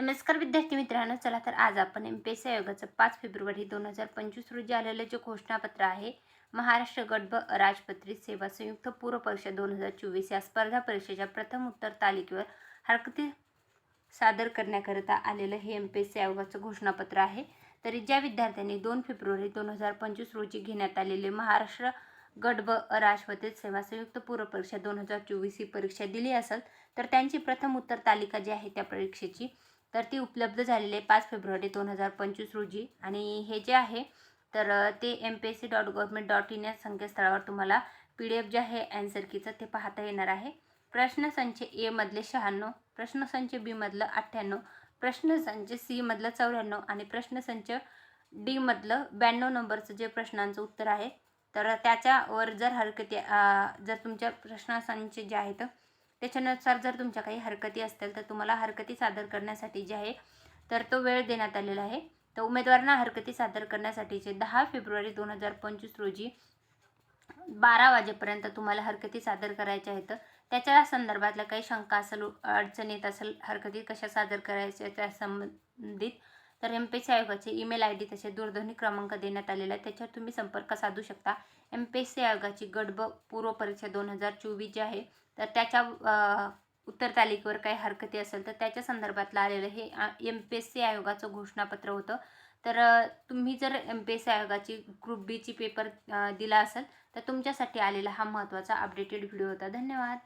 नमस्कार विद्यार्थी मित्रांनो चला तर आज आपण एम पी एस सी आयोगाचं पाच फेब्रुवारी दोन हजार पंचवीस रोजी आलेलं जे घोषणापत्र आहे महाराष्ट्र गट ब राजपत्रित सेवा संयुक्त पूर्व परीक्षा दोन हजार चोवीस या स्पर्धा परीक्षेच्या प्रथम उत्तर तालिकेवर हरकती सादर करण्याकरिता आलेलं हे एम पी एस सी आयोगाचं घोषणापत्र आहे. तरी ज्या विद्यार्थ्यांनी दोन फेब्रुवारी दोन हजार पंचवीस रोजी घेण्यात आलेले महाराष्ट्र गट ब राजपत्रित सेवा संयुक्त पूर्व परीक्षा दोन हजार चोवीस ही परीक्षा दिली असेल तर त्यांची प्रथम उत्तर तालिका जी आहे त्या परीक्षेची तर ती उपलब्ध झालेली आहे पाच फेब्रुवारी दोन हजार पंचवीस रोजी. आणि हे जे आहे तर ते M P S C dot government dot in या संकेतस्थळावर तुम्हाला पी डी एफ जे आहे अँसरकीचं कीचं ते पाहता येणार आहे. प्रश्नसंच एमधले शहाण्णव प्रश्नसंच बीमधलं अठ्ठ्याण्णव प्रश्नसंच सीमधलं चौऱ्याण्णव आणि प्रश्नसंच डीमधलं ब्याण्णव नंबरचं जे प्रश्नांचं उत्तर आहे तर त्याच्यावर जर हरकती जर तुमच्या प्रश्नसंच जे आहेत त्याच्यानुसार जर तुमच्या काही हरकती असतील तर तुम्हाला हरकती सादर करण्यासाठी जे आहे तर तो वेळ देण्यात आलेला आहे. तर उमेदवारांना हरकती सादर करण्यासाठीचे दहा फेब्रुवारी दोन हजार पंचवीस रोजी बारा वाजेपर्यंत तुम्हाला हरकती सादर करायच्या आहेत. त्याच्या संदर्भातल्या काही शंका असेल अडचण येत असेल हरकती कशा सादर करायच्या त्या संबंधित तर एम पी एस सी आयोगाचे ईमेल आय डी तसे दूरध्वनी क्रमांक देण्यात आलेला आहे त्याच्यावर तुम्ही संपर्क साधू शकता. एम पी एस सी आयोगाची गडब पूर्व परीक्षा दोन हजार चोवीस जी आहे तर त्याच्या उत्तर तालिकेवर काही हरकती असेल तर त्याच्या संदर्भातलं आलेलं हे एम पी एस सी आयोगाचं घोषणापत्र होतं. तर तुम्ही जर एम पी एस सी आयोगाची ग्रुप बीची पेपर दिला असेल तर तुमच्यासाठी आलेला हा महत्त्वाचा अपडेटेड व्हिडिओ होता. धन्यवाद.